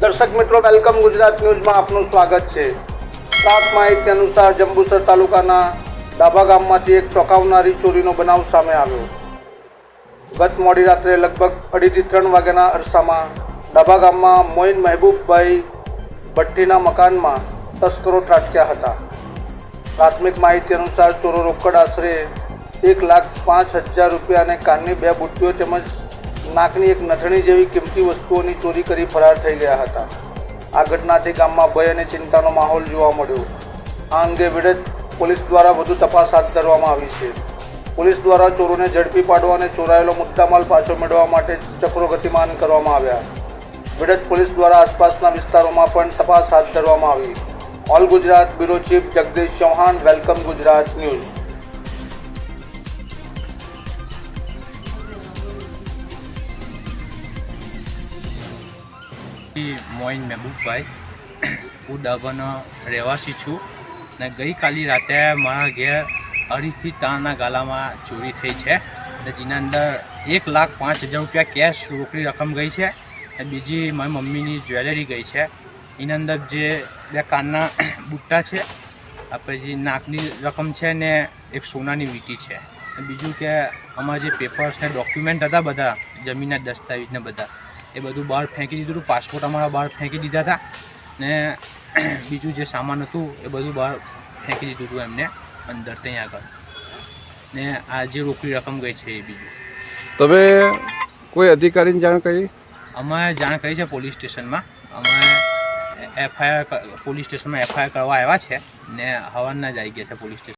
દર્શક મિત્રો, વેલકમ ગુજરાત ન્યૂઝમાં આપનું સ્વાગત છે. પ્રાપ્ત માહિતી અનુસાર જંબુસર તાલુકાના ડાભા ગામમાંથી એક ચોંકાવનારી ચોરીનો બનાવ સામે આવ્યો. ગત મોડી રાત્રે લગભગ અઢીથી ત્રણ વાગ્યાના અરસામાં ડાભા ગામમાં મોઇન મહેબૂબભાઈ ભઠ્ઠીના મકાનમાં તસ્કરો ત્રાટક્યા હતા. પ્રાથમિક માહિતી અનુસાર ચોરો રોકડ આશરે એક લાખ પાંચ હજાર રૂપિયા અને કાનની બે બુટ્ટીઓ તેમજ નાકની એક નથણી જેવી કિંમતી વસ્તુઓની ચોરી કરી ફરાર થઈ ગયા હતા. આ ઘટનાથી ગામમાં ભય અને ચિંતાનો માહોલ જોવા મળ્યો. આ અંગે વિડત પોલીસ દ્વારા વધુ તપાસ હાથ ધરવામાં આવી છે. પોલીસ દ્વારા ચોરોને ઝડપી પાડવા અને ચોરાયેલો મુદ્દામાલ પાછો મેળવવા માટે ચક્રો ગતિમાન કરવામાં આવ્યા. વિડત પોલીસ દ્વારા આસપાસના વિસ્તારોમાં પણ તપાસ હાથ ધરવામાં આવી. All Gujarat bureau chief Jagdish Chauhan, welcome Gujarat news. Moin Mehboobbhai. હું ડાભાનો રહેવાસી છું ને ગઈકાલી રાતે મારા ઘેર અઢીથી તારના ગાલામાં ચોરી થઈ છે અને જેના અંદર એક લાખ પાંચ હજાર રૂપિયા કેશ રોકડી રકમ ગઈ છે અને બીજી મારી મમ્મીની જ્વેલરી ગઈ છે. એના અંદર જે બે કાનના બુટ્ટા છે જે નાકની રકમ છે ને એક સોનાની વીટી છે. બીજું કે અમારા જે પેપર્સ ને ડોક્યુમેન્ટ હતા બધા, જમીનના દસ્તાવેજ ને બધા. એ બધું બહાર ફેંકી દીધું હતું. પાસપોર્ટ અમારા બહાર ફેંકી દીધા હતા. ને બીજું જે સામાન હતું એ બધું બહાર ફેંકી દીધું હતું એમને અંદર ત્યાં આગળ. ને આ જે રોકડી રકમ ગઈ છે એ બીજું. તમે કોઈ અધિકારીને જાણ કરી? અમે જાણ કરી છે પોલીસ સ્ટેશનમાં. અમે એફઆઈઆર પોલીસ સ્ટેશનમાં એફઆઈઆર કરવા આવ્યા છે. ને હવાના જ આવી ગયા છે પોલીસ સ્ટેશન